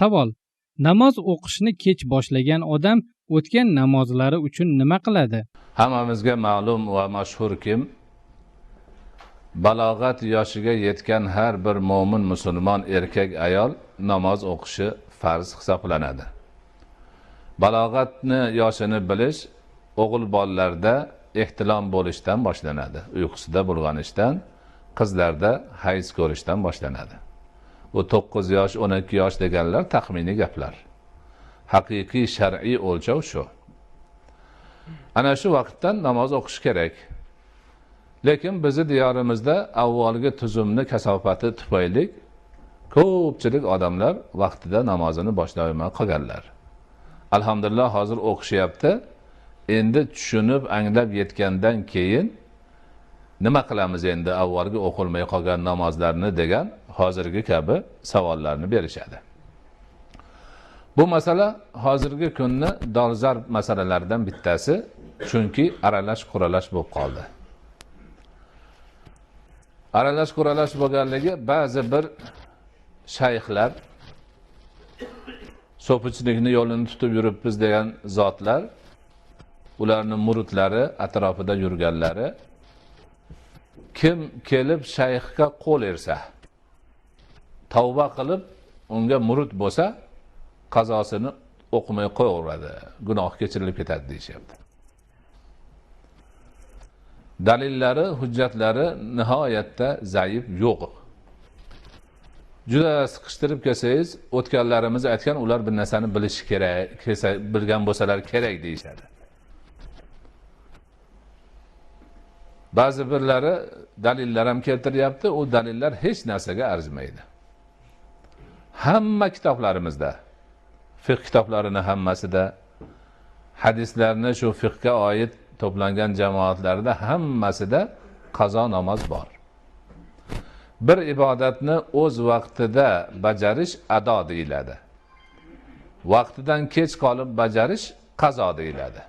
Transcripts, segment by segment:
savol. Namoz o'qishni kech boshlagan odam o'tgan namozlari uchun nima qiladi? Hammamizga ma'lum va mashhurki balog'at yoshiga yetgan har bir mo'min musulmon erkak ayol namoz o'qishi farz hisoblanadi. Balog'atni yoshini bilish o'g'il bolalarda ehtilom bo'lishdan boshlanadi. Uyqusida bulg'anishdan qizlarda hayz ko'rishdan boshlanadi. Bu to'qqiz yosh o'n ikki yosh deganlar taxminiy gaplar. Haqiqiy shar'iy o'lchov shu. Ana shu vaqtdan namoz o'qish kerak. Lekin bizni diyorimizda avvalgi tuzumni kasofati tufayli ko'pchilik odamlar vaqtida namozini boshlolmay qolganlar. Alhamdulillah hozir o'qishyapti. Endi tushunib anglab yetgandan keyin nima qilamiz endi avvalgi o'qilmay qolgan namozlarni degan hozirgi kabi savollarni berishadi. Bu masala hozirgi kunni dolzarb masalalardan bittasi chunki aralash quralash bo'lib qoldi. Aralash quralash bo'lganligi ba'zi bir shayxlar so'pichilikni yo'lini tutib yuribmiz degan zotlar ularni muridlari atrofida yurganlari kim kelib shayxga qo'l ersa tavba qilib unga murid bo'lsa qazosini o'qimay qo'yaveradi. Gunoh kechirilib ketadi deyishyapti. Dalillari hujjatlari nihoyatda zaif yo'q. Juda siqishtirib kelsangiz o'tganlarimiz aytgan ular bir narsani bilishi kerak bilgan bo'lsalar kerak deyishadi. Ba'zi birlari dalillar ham keltiryapti u dalillar hech narsaga arzimaydi. Hamma kitoblarimizda fiqh kitoblarini hammasida hadislarni shu fiqhga oid to'plangan jamoatlarda hammasida qazo namoz bor. Bir ibodatni o'z vaqtida bajarish ado deyiladi. Vaqtidan kech qolib bajarish qazo deyiladi.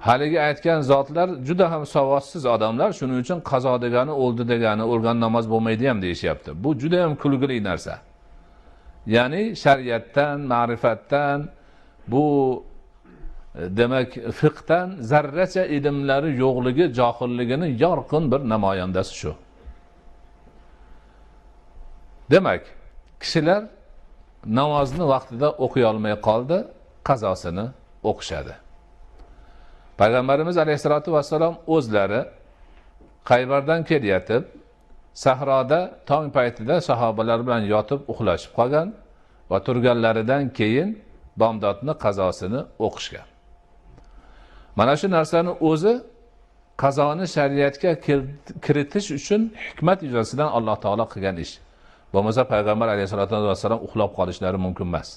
Haligi aytgan zotlar juda ham savodsiz odamlar shuning uchun qazo degani o'ldi degani o'lgan namoz bo'lmaydi ham deyishyapti. Bu juda ham kulgili narsa. Ya'ni shariatdan ma'rifatdan bu e, demak fiqdan zarracha ilmlari yo'qligi johilligini yorqin bir namoyandasi shu. Demak kishilar namozni vaqtida o'qiy olmay qoldi qazosini o'qishadi. Payg'ambarimiz alayhissalotu vassalom o'zlari qaybardan kelayotib sahroda tong paytida sahobalar bilan yotib uxlashib qolgan va turganlaridan keyin bomdodni qazosini o'qishgan. Mana shu narsani o'zi qazoni shariatga kiritish uchun hikmat yuzasidan alloh taolo qilgan ish. Bo'lmasa payg'ambar alayhissalotu vassalom uxlab qolishlari mumkin emas.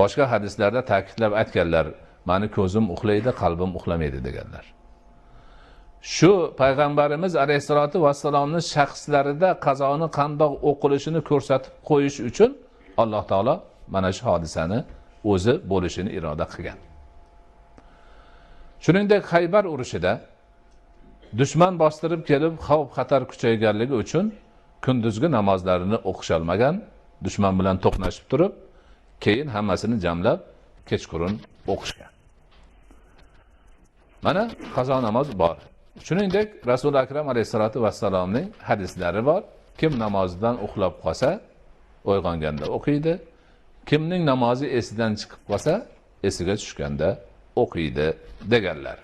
Boshqa hadislarda ta'kidlab aytganlar mani ko'zim uxlaydi qalbim uxlamaydi deganlar. Shu payg'ambarimiz alayhissalotu vassalomni shaxslarida qazoni qandoq o'qilishini ko'rsatib qo'yish uchun alloh taolo mana shu hodisani o'zi bo'lishini iroda qilgan. Shuningdek haybar urushida dushman bostirib kelib xavf xatar kuchayganligi uchun kunduzgi namozlarini o'qisholmagan dushman bilan to'qnashib turib keyin hammasini jamlab kechqurun o'qishgan. Mana qazo namoz bor. Shuningdek rasuli akram alayhissalotu vassalomning hadislari bor. Kim namozidan uxlab qolsa uyg'onganda o'qiydi. Kimning namozi esidan chiqib qolsa esiga tushganda o'qiydi deganlar.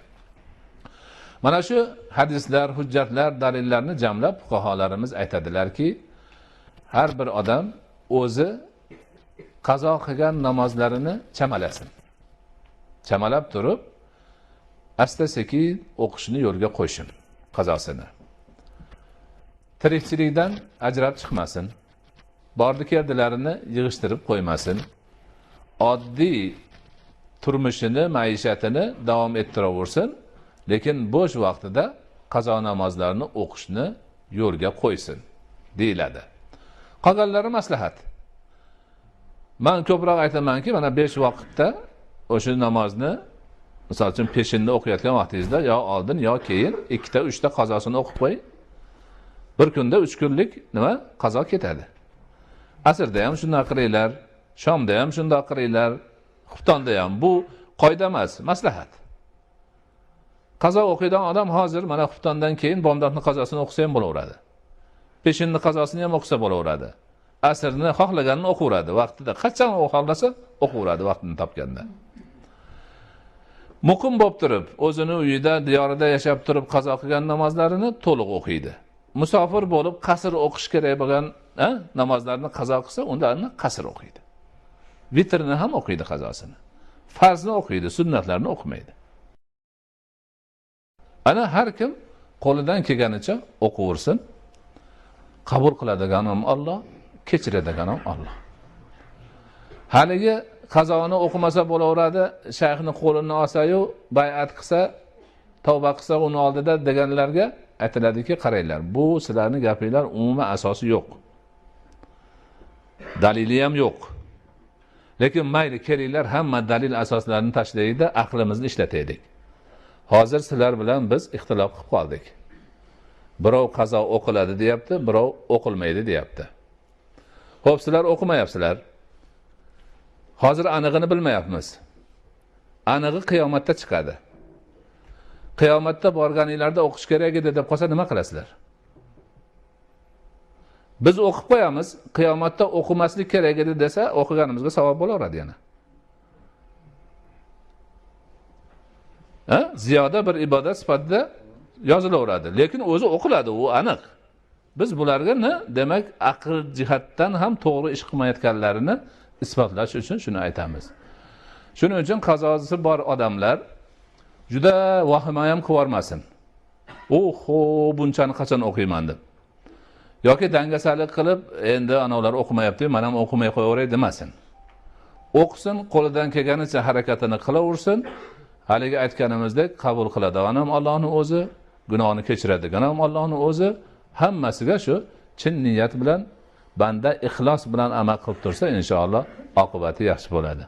Mana shu hadislar hujjatlar dalillarni jamlab fuqarolarimiz aytadilarki har bir odam o'zi qazo qilgan namozlarini chamalasin. Chamalab turib asta sekin o'qishni yo'lga qo'ysin qazosini. Tirikchilikdan ajrab chiqmasin. Bordi keldilarini yig'ishtirib qo'ymasin. Oddiy turmushini maishatini davom ettiraversin lekin bo'sh vaqtida qazo namozlarini o'qishni yo'lga qo'ysin deyiladi. Qolganlari maslahat. Man ko'proq aytamanki mana besh vaqtda o'sha namozni misol uchun peshinni o'qiyotgan vaqtingizda yo oldin yo keyin ikkita uchta qazosini o'qib qo'ying bir kunda uch kunlik nima qazo ketadi asrda ham shundoq qilinglar shomda ham shundoq qilinglar xuftonda ham bu qoida emas maslahat qazo o'qiydigan odam hozir mana xuftondan keyin bomdodni qazosini o'qisa ham bo'laveradi peshinni qazosini ham o'qisa bo'laveradi asrni xohlaganini o'qiveradi vaqtida qachon xohlasa o'qiveradi vaqtini topganda muqim bo'lib turib o'zini uyida diyorida yashab turib qazo qilgan namozlarini to'liq o'qiydi. Musofir bo'lib qasr o'qish kerak bo'lgan namozlarni qazo qilsa ularni qasr o'qiydi. Vitrni ham o'qiydi qazosini. Farzni o'qiydi sunnatlarni o'qimaydi. Ana har kim qo'lidan kelganicha o'qiversin. Qabul qiladigan ham olloh kechiradigan ham olloh haligi qazoni o'qimasa bo'laveradi shayxni qo'lini olsayu bayat qilsa tavba qilsa uni oldida deganlarga aytiladiki qaranglar bu sizlarni gapinglar umuman asosi yo'q. Dalili ham yo'q. Lekin mayli kelinglar hamma dalil asoslarini tashlaylikda aqlimizni ishlataylik. Hozir sizlar bilan biz ixtilof qilib qoldik. Birov qazo o'qiladi deyapti birov o'qilmaydi deyapti. Ho'p sizlar o'qimayapsizlar. Hozir anig'ini bilmayapmiz. Anig'i qiyomatda chiqadi. Qiyomatda borganinglarda o'qish kerak edi deb qolsa nima qilasizlar? Biz o'qib qo'yamiz qiyomatda o'qimaslik kerak edi desa o'qiganimizga savob bo'laveradi yana. Ha? ziyoda bir ibodat sifatida yozilaveradi lekin o'zi o'qiladi u aniq. Biz bularga demak aql jihatdan ham to'g'ri ish qilmayotganlarini isbotlash uchun shuni aytamiz. Shuning uchun qazosi bor odamlar juda vahima ham qilib yubormasin oho bunchani qachon o'qiyman deb. Yoki dangasalik qilib endi anavlar o'qimayapti man ham o'qimay qo'yaveray demasin. O'qisin qo'lidan kelganicha harakatini qilaversin. Haligi aytganimizdek qabul qiladigan ham allohni o'zi gunohni kechiradigan ham allohni o'zi hammasiga shu chin niyat bilan banda ixlos bilan amal qilib tursa inshaalloh oqibati yaxshi bo'ladi.